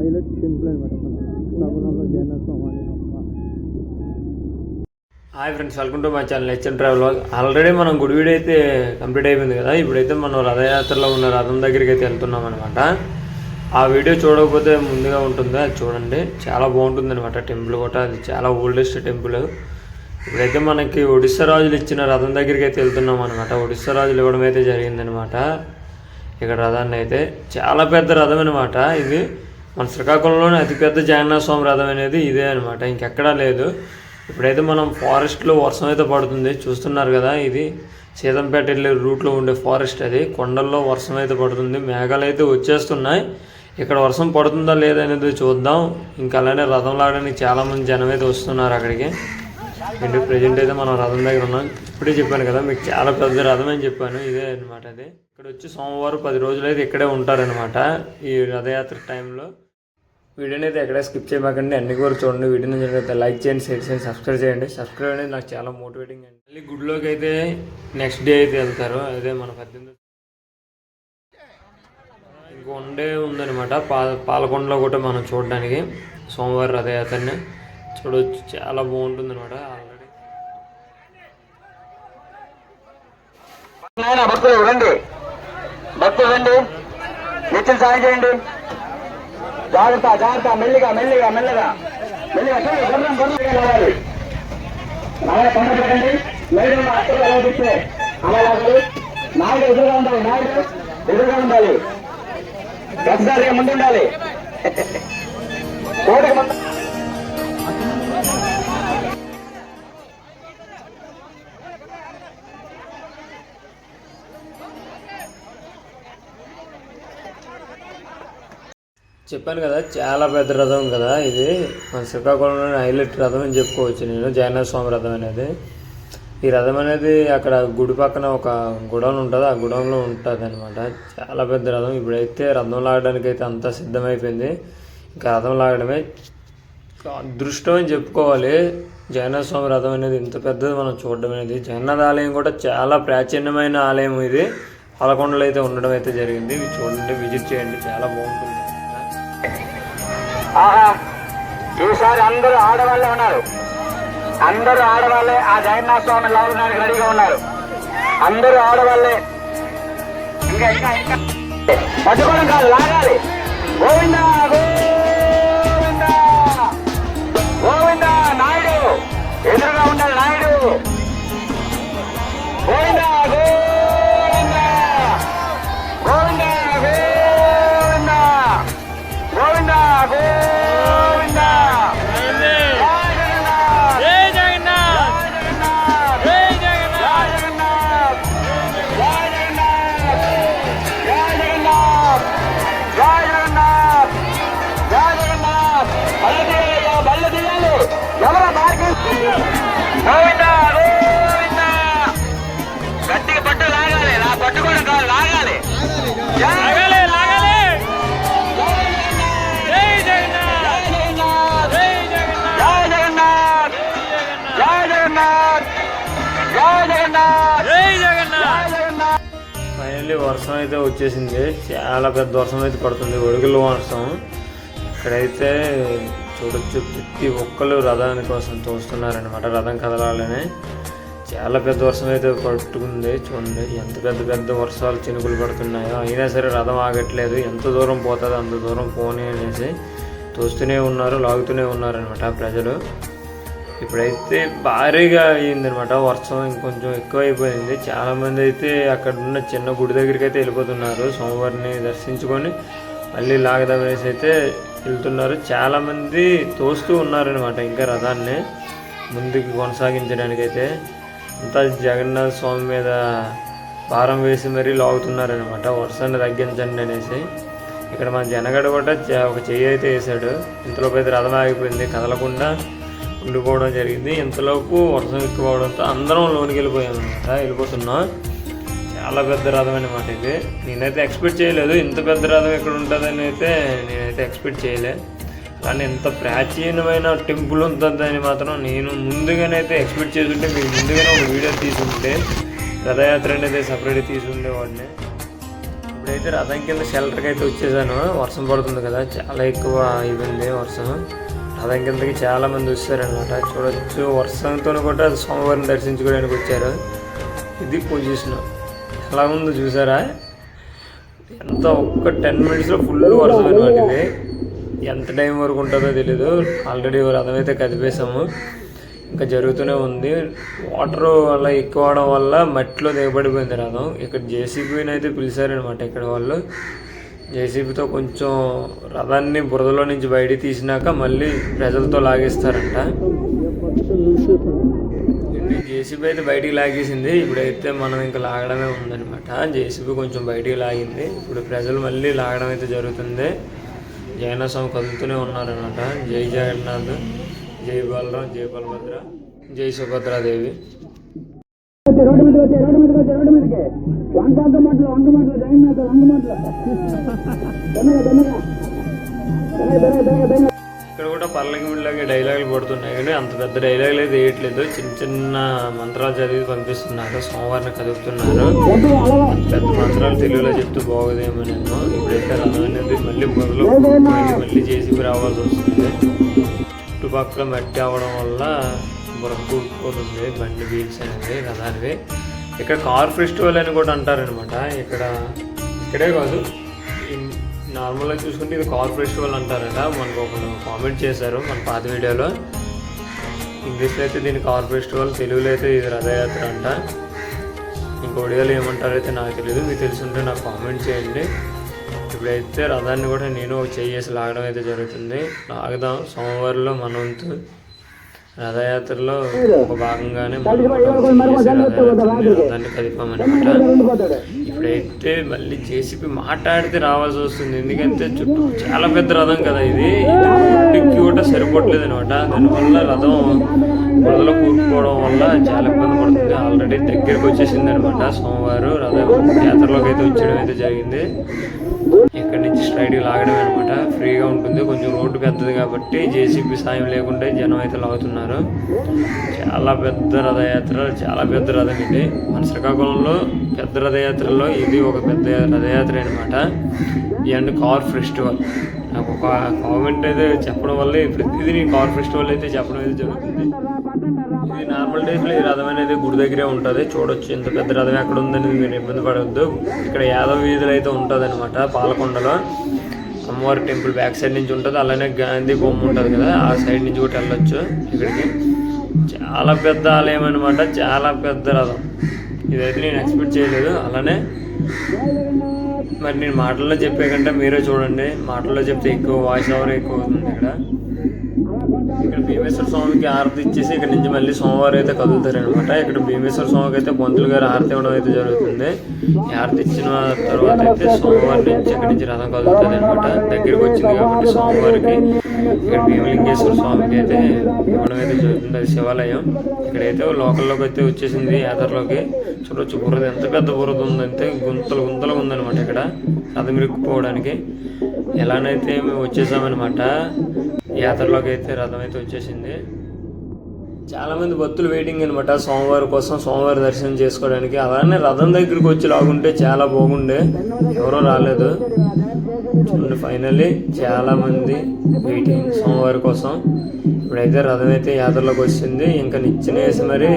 Highlight temple అనమాట మన hi friends welcome to my channel HN travel already మనం గుడి వీడియో అయితే కంప్లీట్ అయిపోయింది కదా? ఇప్పుడైతే మనం రథయాత్రలో ఉన్న రథం దగ్గరికి అయితే వెళ్తున్నాం అనమాట ఆ వీడియో చూడకపోతే ముందుగా ఉంటుంది అది చూడండి. చాలా బాగుంటుంది అనమాట టెంపుల్ కూడా. అది చాలా ఓల్డెస్ట్ టెంపుల్. ఇప్పుడైతే మనకి ఒడిస్సా రాజులు ఇచ్చిన రథం దగ్గరికి అయితే వెళ్తున్నాం అనమాట ఒడిస్సా రాజులు ఇవ్వడం అయితే జరిగిందనమాట ఇక్కడ రథాన్ని అయితే. చాలా పెద్ద రథం అనమాట ఇది. మన శ్రీకాకుళంలోనే అతిపెద్ద జగన్నాథ స్వామి రథం అనేది ఇదే అనమాట ఇంకెక్కడా లేదు. ఇప్పుడైతే మనం ఫారెస్ట్లో వర్షం అయితే పడుతుంది. చూస్తున్నారు కదా ఇది సీతంపేట వెళ్ళే రూట్లో ఉండే ఫారెస్ట్ అది. కొండల్లో వర్షం అయితే పడుతుంది. మేఘాలు అయితే వచ్చేస్తున్నాయి. ఇక్కడ వర్షం పడుతుందా లేదా అనేది చూద్దాం. ఇంకా అలానే రథం లాగడానికి చాలామంది జనం అయితే వస్తున్నారు అక్కడికి. అంటే ప్రజెంట్ అయితే మనం రథం దగ్గర ఉన్నాం. ఇప్పుడే చెప్పాను కదా మీకు చాలా పెద్ద రథం అని చెప్పాను. ఇదే అనమాట అది. ఇక్కడ వచ్చి సోమవారం పది రోజులు అయితే ఇక్కడే ఉంటారనమాట ఈ రథయాత్ర టైంలో వీడియోని అయితే ఎక్కడ స్కిప్ చేయమాకండి. అన్ని కూడా చూడండి. వీడియోని అయితే లైక్ చేయండి షేర్ చేయండి సబ్స్క్రైబ్ చేయండి. సబ్స్క్రైబ్ అనేది నాకు చాలా మోటివేటింగ్ అండి. మళ్ళీ గుడిలోకి అయితే నెక్స్ట్ డే అయితే వెళ్తారు. అదే మన పద్దెనిమిది ఇంకో వన్ డే ఉందన్నమాట. పా పాలకొండలో కూడా మనం చూడడానికి. సోమవారం రథయాత్రని చూడవచ్చు చాలా బాగుంటుంది అనమాట ఆల్రెడీ భక్తులు రండి భక్తులు రండి నిత్యం సాయం చేయండి. జాగ్రత్త జాగ్రత్త మెల్లిగా మెల్లిగా మెల్లగా. మెల్లిగా చూడు గుర్రం గుర్రంగా నడవాలి నాయన కొండ పెట్టండి. మేడం అక్కడ ఆలోచిస్తే అలాగే నాయుడు ఎదురుగా ఉండాలి నాయుడు ఎదురుగా ఉండాలి. గద్దారిగా ముందు ఉండాలి కోటకి ముందు చెప్పాను కదా చాలా పెద్ద రథం కదా ఇది. మన శ్రీకాకుళంలోని హైలైట్ రథం అని చెప్పుకోవచ్చు నేను జగన్నాథ స్వామి రథం అనేది. ఈ రథం అనేది అక్కడ గుడి పక్కన ఒక గుడౌన్ ఉంటుంది ఆ గుడౌన్లో ఉంటుంది అనమాట చాలా పెద్ద రథం. ఇప్పుడైతే రథం లాగడానికి అయితే అంతా సిద్ధమైపోయింది. ఇంకా రథం లాగడమే అదృష్టం అని చెప్పుకోవాలి. జగన్నాథ స్వామి రథం అనేది ఇంత పెద్దది మనం చూడడం అనేది. జగన్నాథ ఆలయం కూడా చాలా ప్రాచీనమైన ఆలయం ఇది. పాలకొండలో అయితే ఉండడం అయితే జరిగింది. చూడండి విజిట్ చేయండి. చాలా బాగుంటుంది. ఆహా ఈసారి అందరూ ఆడవాళ్ళే ఉన్నారు. అందరూ ఆడవాళ్ళే ఆ జగన్నాథ స్వామి లాగడానికి రెడీగా ఉన్నారు. అందరూ ఆడవాళ్ళే. ఇంకా ఇంకా ఇంకా. పట్టుకోవడం కాదు లాగాలి. గోవిందా గోవిందా. గోవిందా నాయుడు. ఎదురుగా ఉండాలి పట్టుకోవడం కాదు లాగాలి లాగాలి లాగాలి జై జగన్నాథ్ జై జగన్నాథ్ జై జగన్నాథ్ జై జగన్నాథ్ జై జగన్నాథ్ ఫైనల్లీ వర్షం అయితే వచ్చేసింది. చాలా పెద్ద వర్షం అయితే పడుతుంది. ఒడుగుల వర్షం. ఇక్కడైతే చూడొచ్చు ప్రతి ఒక్కరు రథాని కోసం చూస్తున్నారనమాట రథం కదలాలని. చాలా పెద్ద వర్షం అయితే పట్టుకుంది చూడండి. ఎంత పెద్ద పెద్ద వర్షాలు చినుకులు పడుతున్నాయో. అయినా సరే రథం ఆగట్లేదు. ఎంత దూరం పోతుందో అంత దూరం పోనీ అనేసి తోస్తూనే ఉన్నారు లాగుతూనే ఉన్నారనమాట ప్రజలు. ఇప్పుడైతే భారీగా అయ్యిందనమాట వర్షం ఇంకొంచెం ఎక్కువైపోయింది. చాలామంది అయితే అక్కడ ఉన్న చిన్న గుడి దగ్గరికి అయితే వెళ్ళిపోతున్నారు. సోమవారిని దర్శించుకొని మళ్ళీ లాగదమనేసి అయితే వెళ్తున్నారు. చాలామంది తోస్తూ ఉన్నారనమాట ఇంకా రథాన్ని ముందుకు కొనసాగించడానికి అయితే అంతా జగన్నాథ స్వామి మీద భారం వేసి మరీ లాగుతున్నారనమాట వర్షాన్ని తగ్గించండి అనేసి. ఇక్కడ మన జనగడ కూడా ఒక చెయ్యి అయితే వేసాడు ఇంతలోపు అయితే రథం ఆగిపోయింది. కదలకుండా ఉండిపోవడం జరిగింది. ఇంతలోపు వర్షం ఎక్కువ అవడంతో అందరం లోనికి వెళ్ళిపోయాం అనమాట వెళ్ళిపోతున్నాం. చాలా పెద్ద రథం అనమాట ఇది. నేనైతే ఎక్స్పెక్ట్ చేయలేదు. ఇంత పెద్ద రథం ఎక్కడ ఉంటుందని అయితే నేనైతే ఎక్స్పెక్ట్ చేయలే. కానీ ఎంత ప్రాచీనమైన టెంపుల్ ఉంటుందని మాత్రం నేను ముందుగానైతే ఎక్స్పెక్ట్ చేస్తుంటే మీకు ముందుగానే ఒక వీడియో తీసుంటే రథయాత్ర అనేది సపరేట్ తీసుండేవాడిని. ఇప్పుడైతే రథం కింద షెల్టర్కి అయితే వచ్చేసాను. వర్షం పడుతుంది కదా చాలా ఎక్కువ ఇవ్వండి వర్షం. రథం కిందకి చాలామంది వచ్చారనమాట చూడొచ్చు వర్షంతో కూడా సోమవారం దర్శించుకోవడానికి వచ్చారు. ఇది పొజిషన్ ఎలా ఉందో చూసారా? ఎంత ఒక్క టెన్ మినిట్స్లో ఫుల్ వర్షం అనమాట ఇది. ఎంత టైం వరకు ఉంటుందో తెలీదు. ఆల్రెడీ రథం అయితే కదిపేసాము ఇంకా జరుగుతూనే ఉంది. వాటర్ అలా ఎక్కువ అవడం వల్ల మట్టిలో దిగబడిపోయింది రథం. ఇక్కడ జేసీబీని అయితే పిలిచారనమాట ఇక్కడ వాళ్ళు. జేసీబీతో కొంచెం రథాన్ని బురదలో నుంచి బయటికి తీసినాక మళ్ళీ ప్రజలతో లాగేస్తారంట. జేసీబీ అయితే బయటికి లాగేసింది. ఇప్పుడైతే మనం ఇంకా లాగడమే ఉందన్నమాట. జేసీబీ కొంచెం బయటికి లాగింది. ఇప్పుడు ప్రజలు మళ్ళీ లాగడం అయితే జరుగుతుంది. జగన్నాథ స్వామి కదులుతూనే ఉన్నారనమాట జై జగన్నాథ్ జై బలరాం జై బలభద్ర జై సుభద్రాదేవి. రోడ్డు మీద వచ్చే రోడ్డు మీదకి వచ్చే రోడ్డు మీదకి వంక వంక మాటలు వంక మాటలు జగన్నాథ వంక మాటలు దొంగ దొంగ దొంగ దొంగ ఇక్కడ కూడా పర్లకి డైలాగులు పడుతున్నాయి కానీ అంత పెద్ద డైలాగులు అయితే వేయట్లేదు. చిన్న చిన్న మంత్రాలు చదివి పంపిస్తున్నారు. సోమవారం కదుపుతున్నారు. పెద్ద మంత్రాలు తెలుగులో చెప్తూ బాగోదేమో నేను. ఇప్పుడైతే రథమైనది అనేది మళ్ళీ మొదలు మళ్ళీ చేసి రావాల్సి వస్తుంది. చుట్టుపక్కల మట్టి అవ్వడం వల్ల బుర్ర కూడుకుపోతుంది. బండి వీల్స్ అనేది రథానివి ఇక్కడ కార్ ఫెస్టివల్ అని కూడా అంటారనమాట. ఇక్కడ ఇక్కడే కాదు. నార్మల్గా చూసుకుంటే ఇది కార్ ఫెస్టివల్ అంటారట. మనకు ఒకరు కామెంట్ చేశారు మన పాత వీడియోలో. ఇంగ్లీష్లో అయితే దీన్ని కార్ ఫెస్టివల్ తెలుగులో అయితే ఇది రథయాత్ర అంట. ఇంకో ఒడియాలో ఏమంటారో అయితే నాకు తెలియదు మీకు తెలుసుంటే నాకు కామెంట్ చేయండి. ఇప్పుడైతే రథాన్ని కూడా నేను ఒక చేసి లాగడం అయితే జరుగుతుంది. లాగదాం. సోమవారంలో మన వంతు రథయాత్రలో ఒక భాగంగానే కదిపామన్నమాట ఉండిపోతాడు ఇప్పుడైతే మళ్ళీ జేసీబీ మాట్లాడితే రావాల్సి వస్తుంది. ఎందుకంటే చుట్టూ చాలా పెద్ద రథం కదా ఇది. ఇంటికి కూడా సరిపోవట్లేదు అనమాట దానివల్ల రథం బురదలో కూరుకుపోవడం వల్ల చాలా ఇబ్బంది పడుతుంది. ఆల్రెడీ దగ్గరికి వచ్చేసింది అనమాట సోమవారం రథం యాత్రలోకి అయితే వచ్చేయడం అయితే జరిగింది. ఇక్కడ నుంచి స్ట్రైట్ లాగడం అనమాట. ఫ్రీగా ఉంటుంది. కొంచెం రోడ్డు పెద్దది కాబట్టి జేసీబీ సాయం లేకుండా జనం అయితే లాగుతున్నారు. చాలా పెద్ద రథయాత్ర చాలా పెద్ద రథం ఇది. మన శ్రీకాకుళంలో పెద్ద రథయాత్రలో ఇది ఒక పెద్ద రథయాత్ర అనమాట. And car festival. నాకు ఒక కామెంట్ అయితే చెప్పడం వల్ల ప్రతిదీ నేను కార్ ఫెస్టివల్ అయితే చెప్పడం అయితే జరుగుతుంది. ఇది నార్మల్ డేస్లో ఈ రథం అనేది గుడి దగ్గరే ఉంటుంది. చూడొచ్చు ఇంత పెద్ద రథం ఎక్కడ ఉందనేది మీరు ఇబ్బంది పడవద్దు ఇక్కడ యాదవ వీధులు అయితే ఉంటుంది అనమాట పాలకొండలో. అమ్మవారి టెంపుల్ బ్యాక్ సైడ్ నుంచి ఉంటుంది. అలానే గాంధీ బొమ్మ ఉంటుంది కదా ఆ సైడ్ నుంచి కూడా వెళ్ళొచ్చు ఇక్కడికి. చాలా పెద్ద ఆలయం అనమాట చాలా పెద్ద రథం. ఇదైతే నేను ఎక్స్పెక్ట్ చేయలేదు. అలానే మరి నేను మాటల్లో చెప్పే కంటే మీరే చూడండి. మాటల్లో చెప్తే ఎక్కువ వాయిస్ ఓవర్ ఎక్కువ అవుతుంది ఇక్కడ. ఇక్కడ భీమేశ్వర స్వామికి హారతి ఇచ్చేసి ఇక్కడ నుంచి మళ్ళీ సోమవారం అయితే కదులుతారు అనమాట ఇక్కడ భీమేశ్వర స్వామికి అయితే పంతులు గారు హారతి ఇవ్వడం అయితే జరుగుతుంది. ఈ హారతి ఇచ్చిన తర్వాత అయితే సోమవారం నుంచి ఇక్కడ నుంచి రథం కదులుతుంది అనమాట దగ్గరికి వచ్చింది కాబట్టి సోమవారికి ఇక్కడ భీమలింగేశ్వర స్వామికి అయితే ఇవ్వడం అయితే జరుగుతుంది. అది శివాలయం. ఇక్కడైతే లోకల్లోకి అయితే వచ్చేసింది యాదర్లోకి చూడొచ్చు బురద ఎంత పెద్ద బురద ఉందంటే గుంతలు గుంతలు ఉందన్నమాట ఇక్కడ. రథం ఇరుక్కుపోవడానికి. ఎలానైతే మేము వచ్చేసామన్నమాట యాత్రలోకి అయితే రథం అయితే వచ్చేసింది. చాలా మంది భక్తులు వెయిటింగ్ అనమాట సోమవారం కోసం సోమవారం దర్శనం చేసుకోవడానికి. అలానే రథం దగ్గరికి వచ్చి లాగుంటే చాలా బాగుండే. ఎవరో రాలేదు. చూడండి ఫైనల్లీ చాలా మంది వెయిటింగ్ సోమవారం కోసం. ఇప్పుడైతే రథం అయితే యాత్రలోకి వచ్చింది. ఇంకా నిచ్చెన వేసి మరి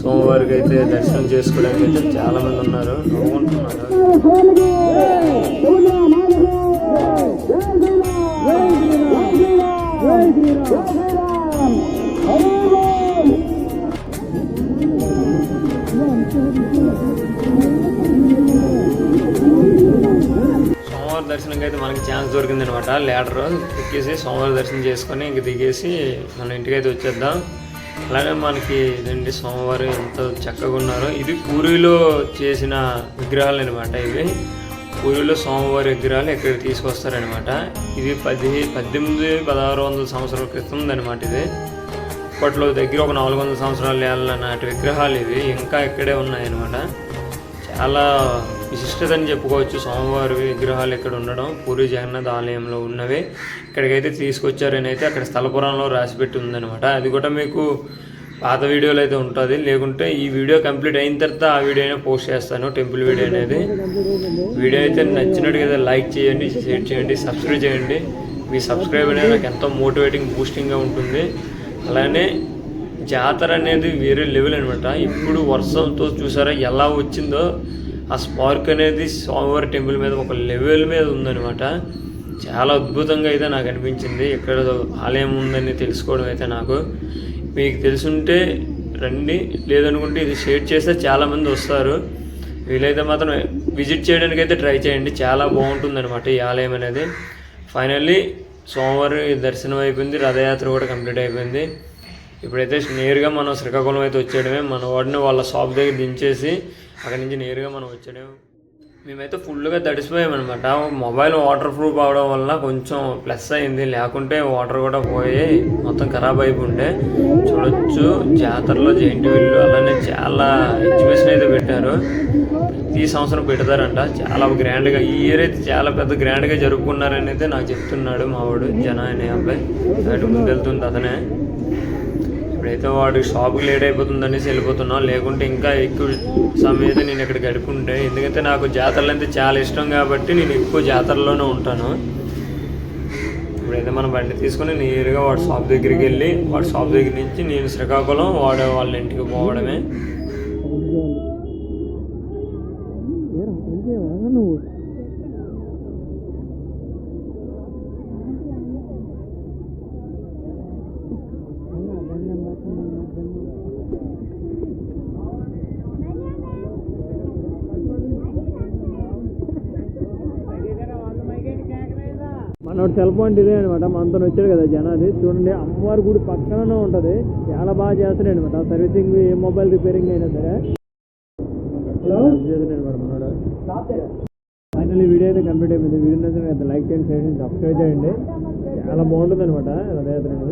సోమవారికి అయితే దర్శనం చేసుకోవడానికి అయితే చాలా మంది ఉన్నారు. నవ్వుకుంటున్నారు. సోమవారం దర్శనంకి అయితే మనకి ఛాన్స్ దొరికింది అనమాట లేడర్ ఎక్కేసి సోమవారం దర్శనం చేసుకొని ఇంక దిగేసి మన ఇంటికైతే వచ్చేద్దాం. అలాగే మనకి ఇదండి సోమవారం ఎంత చక్కగా ఉన్నారో. ఇది పూరిలో చేసిన విగ్రహాలు అనమాట ఇవి. పూరిలో సోమవారి విగ్రహాలు ఇక్కడ తీసుకొస్తారనమాట. ఇది పది పద్దెనిమిది పదహారు వందల సంవత్సరాల క్రితం అనమాట ఇది. అప్పట్లో దగ్గర ఒక నాలుగు వందల సంవత్సరాలు ఏళ్ళ నాటి విగ్రహాలు ఇవి. ఇంకా ఇక్కడే ఉన్నాయన్నమాట. చాలా విశిష్టత అని చెప్పుకోవచ్చు సోమవారి విగ్రహాలు ఇక్కడ ఉండడం. పూరి జగన్నాథ్ ఆలయంలో ఉన్నవి. ఇక్కడికైతే తీసుకొచ్చారని అయితే అక్కడ స్థలపురంలో రాసిపెట్టి ఉందన్నమాట. అది కూడా మీకు పాత వీడియోలో అయితే ఉంటుంది. లేకుంటే ఈ వీడియో కంప్లీట్ అయిన తర్వాత ఆ వీడియో అయినా పోస్ట్ చేస్తాను టెంపుల్ వీడియో అనేది. వీడియో అయితే నచ్చినట్టుగా లైక్ చేయండి షేర్ చేయండి సబ్స్క్రైబ్ చేయండి. మీ సబ్స్క్రైబ్ అనేది నాకు ఎంతో మోటివేటింగ్ బూస్టింగ్గా ఉంటుంది. అలానే జాతర అనేది వేరే లెవెల్ అనమాట ఇప్పుడు వర్షంతో చూసారా ఎలా వచ్చిందో ఆ స్పార్క్ అనేది స్వామివారి టెంపుల్ మీద ఒక లెవెల్ మీద ఉందన్నమాట. చాలా అద్భుతంగా అయితే నాకు అనిపించింది. ఇక్కడ ఆలయం ఉందని తెలుసుకోవడం అయితే నాకు. మీకు తెలుసుంటే రండి. లేదనుకుంటే ఇది షేర్ చేస్తే చాలామంది వస్తారు. వీలైతే మాత్రం విజిట్ చేయడానికి అయితే ట్రై చేయండి. చాలా బాగుంటుందన్నమాట ఈ ఆలయం అనేది. ఫైనల్లీ సోమవారం దర్శనం అయిపోయింది. రథయాత్ర కూడా కంప్లీట్ అయిపోయింది. ఇప్పుడైతే నేరుగా మనం శ్రీకాకుళం అయితే వచ్చేయడమే. మన వాడిని వాళ్ళ షాప్ దగ్గర దించేసి అక్కడి నుంచి నేరుగా మనం వచ్చేయడమే. మేమైతే ఫుల్గా తడిసిపోయామన్నమాట. మొబైల్ వాటర్ ప్రూఫ్ అవడం వల్ల కొంచెం ప్లస్ అయింది. లేకుంటే వాటర్ కూడా పోయి మొత్తం ఖరాబ్ అయిపోండే చూడొచ్చు జాతరలో జైంట్ వీళ్ళు అలానే చాలా ఎగ్జిబిషన్ అయితే పెట్టారు. ప్రతి సంవత్సరం పెడతారంట. చాలా గ్రాండ్గా ఈ ఇయర్ అయితే చాలా పెద్ద గ్రాండ్గా జరుపుకున్నారని అయితే నాకు చెప్తున్నాడు మావాడు జన అనే అబ్బాయి. అటు ముందు వెళ్తుంది అతనే. ఇప్పుడైతే వాడు షాప్కి లేట్ అయిపోతుంది అనేసి లేకుంటే ఇంకా ఎక్కువ సమయం అయితే నేను ఇక్కడ గడుపుంటే ఎందుకంటే నాకు జాతరలు అంటే చాలా ఇష్టం కాబట్టి నేను ఎక్కువ జాతరలోనే ఉంటాను. ఇప్పుడైతే మనం బండి తీసుకుని నేరుగా వాడి షాప్ దగ్గరికి వెళ్ళి వాడి షాప్ దగ్గర నుంచి నేను శ్రీకాకుళం వాడు వాళ్ళ ఇంటికి పోవడమే. మనోడు సెల్ పాయింట్ ఇదే అనమాట మనతో వచ్చాడు కదా జనాది. చూడండి అమ్మవారి గుడి పక్కననే ఉంటుంది. చాలా బాగా చేస్తాడు అనమాట సర్వీసింగ్ ఏ మొబైల్ రిపేరింగ్ అయినా సరే. మనోడు ఫైనల్ వీడియో అయితే కంప్లీట్ అయిపోయింది. వీడియో నచ్చితే లైక్ చేయండి షేర్ చేయండి సబ్స్క్రైబ్ చేయండి. చాలా బాగుంటుంది అనమాట రథయాత్ర